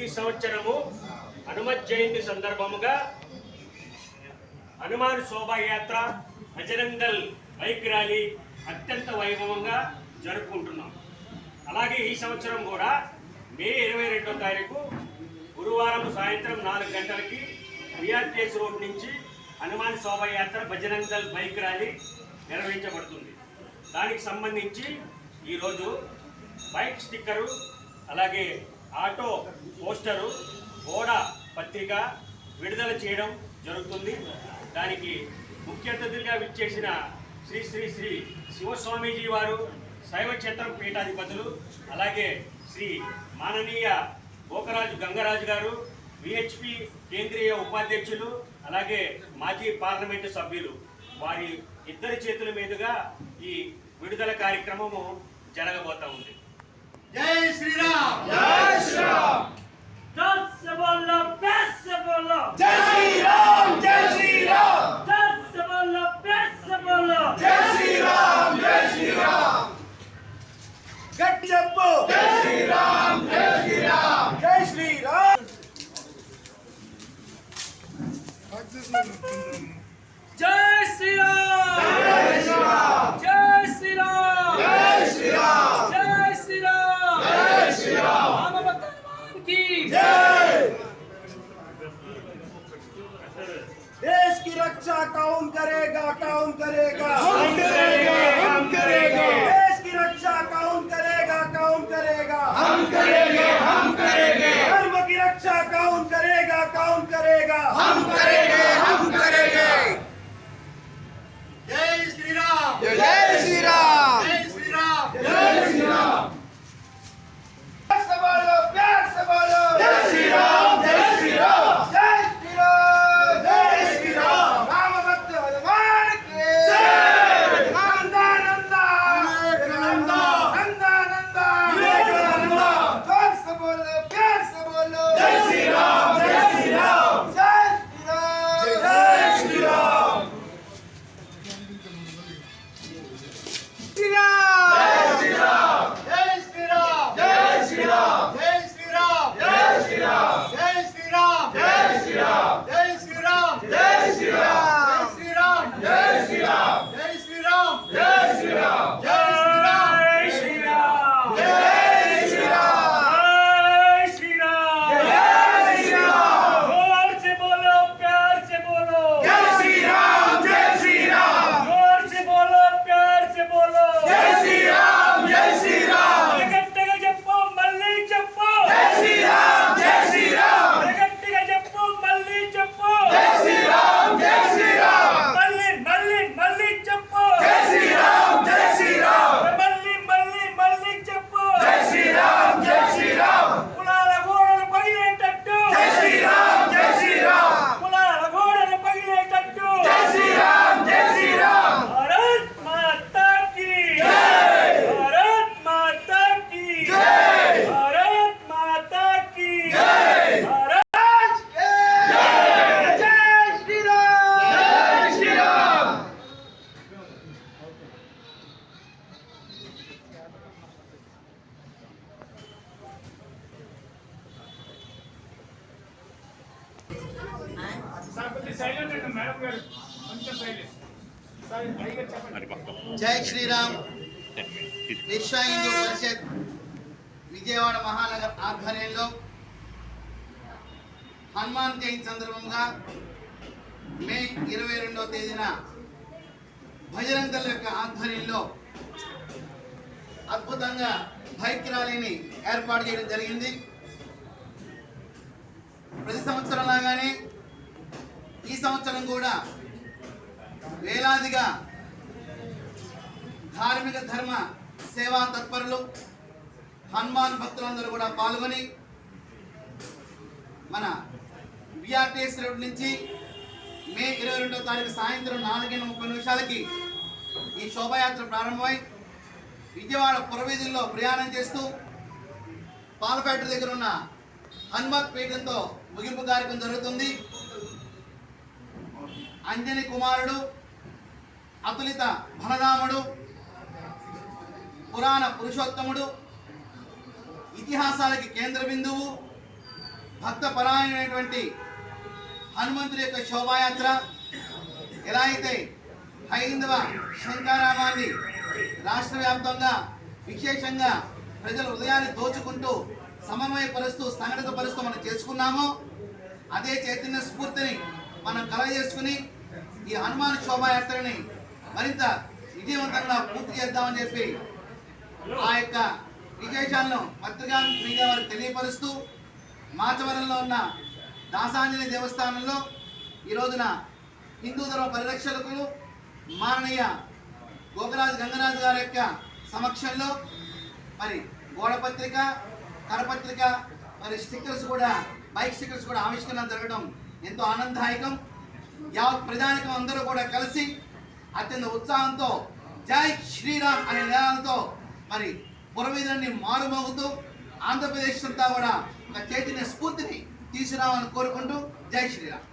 ప్రతి సంవత్సరము హనుమత్ జయంతి సందర్భముగా హనుమాన్ శోభాయాత్ర బజరంగల్ బైక్ ర్యాలీ అత్యంత వైభవంగా జరుపుకుంటున్నాం. అలాగే ఈ సంవత్సరం కూడా మే ఇరవై రెండో తారీఖు గురువారం సాయంత్రం నాలుగు గంటలకి బిఆర్టీఎస్ రోడ్ నుంచి హనుమాన్ శోభాయాత్ర బజరంగల్ బైక్ ర్యాలీ నిర్వహించబడుతుంది. దానికి సంబంధించి ఈరోజు బైక్ స్టిక్కరు అలాగే ఆటో పోస్టరు ఓడ పత్రిక విడుదల చేయడం జరుగుతుంది. దానికి ముఖ్య అతిథులుగా విచ్చేసిన శ్రీ శ్రీ శ్రీ శివస్వామీజీ వారు శైవక్షేత్రం పీఠాధిపతులు అలాగే శ్రీ మాననీయ గోకరాజు గంగరాజు గారు విహెచ్పి కేంద్రీయ ఉపాధ్యక్షులు అలాగే మాజీ పార్లమెంటు సభ్యులు. వారి ఇద్దరి చేతుల మీదుగా ఈ విడుదల కార్యక్రమము జరగబోతా ఉంది. जय श्री राम जय श्री राम दस से बोलो बेस से बोलो जय श्री राम जय श्री राम दस से बोलो बेस से बोलो जय श्री राम जय श्री राम గట్టి చెప్పు జై శ్రీరామ్ జై శ్రీరామ్ జై శ్రీరామ్ జై శ్రీరామ్ జై శ్రీరామ్ జై देश काम करेगा कौन करेगा? हम करेंगे हम करेंगे। జై శ్రీరామ్. విశ్వ హిందూ. పరిషత్ విజయవాడ మహానగర్ ఆధ్వర్యంలో హనుమాన్ జయంతి సందర్భంగా మే ఇరవై రెండవ తేదీన భజరంగ్ యొక్క ఆధ్వర్యంలో అద్భుతంగా బైక్ ర్యాలీని ఏర్పాటు చేయడం జరిగింది. ప్రతి సంవత్సరం లాగానే ఈ సంవత్సరం కూడా వేలాదిగా ధార్మిక ధర్మ సేవా తత్పరులు హనుమాన్ భక్తులందరూ కూడా పాల్గొని మన బిఆర్టీఎస్ రోడ్ నుంచి మే ఇరవై రెండో తారీఖు సాయంత్రం నాలుగైన ముప్పై నిమిషాలకి ఈ శోభాయాత్ర ప్రారంభమై విజయవాడ పురవీధుల్లో ప్రయాణం చేస్తూ పాలపేట దగ్గర ఉన్న హనుమత్ పీఠంతో ముగింపు కార్యక్రమం జరుగుతుంది. అంజని కుమారుడు అతులిత బలరాముడు పురాణ పురుషోత్తముడు ఇతిహాసాలకి కేంద్ర బిందువు భక్త పరాయణమైనటువంటి హనుమంతుడి యొక్క శోభాయాత్ర ఎలా అయితే హైందవ శంకారామాన్ని రాష్ట్ర వ్యాప్తంగా విశేషంగా ప్రజల హృదయాన్ని దోచుకుంటూ సమన్వయపరుస్తూ సంఘటితపరుస్తూ మనం చేసుకున్నామో అదే చైతన్య స్ఫూర్తిని మనం కలగజేసుకుని ఈ హనుమాన్ శోభాయాత్రని మరింత విజయవంతంగా పూర్తి చేద్దామని చెప్పి ఆ యొక్క విశేషాలను పత్రికా మీడియా వారికి తెలియపరుస్తూ మాచవరంలో ఉన్న దాసాంజనేయ దేవస్థానంలో ఈ రోజున హిందూ ధర్మ పరిరక్షకులు మాననీయ గోకరాజు గంగరాజు గారి యొక్క సమక్షంలో మరి గోడపత్రిక కరపత్రిక మరి స్టిక్కర్స్ కూడా బైక్ స్టిక్కర్స్ కూడా ఆవిష్కరణ జరగడం ఎంతో ఆనందదాయకం. యావత్ ప్రజానికం అందరూ కూడా కలిసి అత్యంత ఉత్సాహంతో జై శ్రీరామ్ అనే నినాదంతో మరి పురవీధులన్నీ మారుమోగుతూ ఆంధ్రప్రదేశ్ అంతా కూడా ఒక చైతన్య స్ఫూర్తిని తీసుకురావాలని కోరుకుంటూ జై శ్రీరామ్.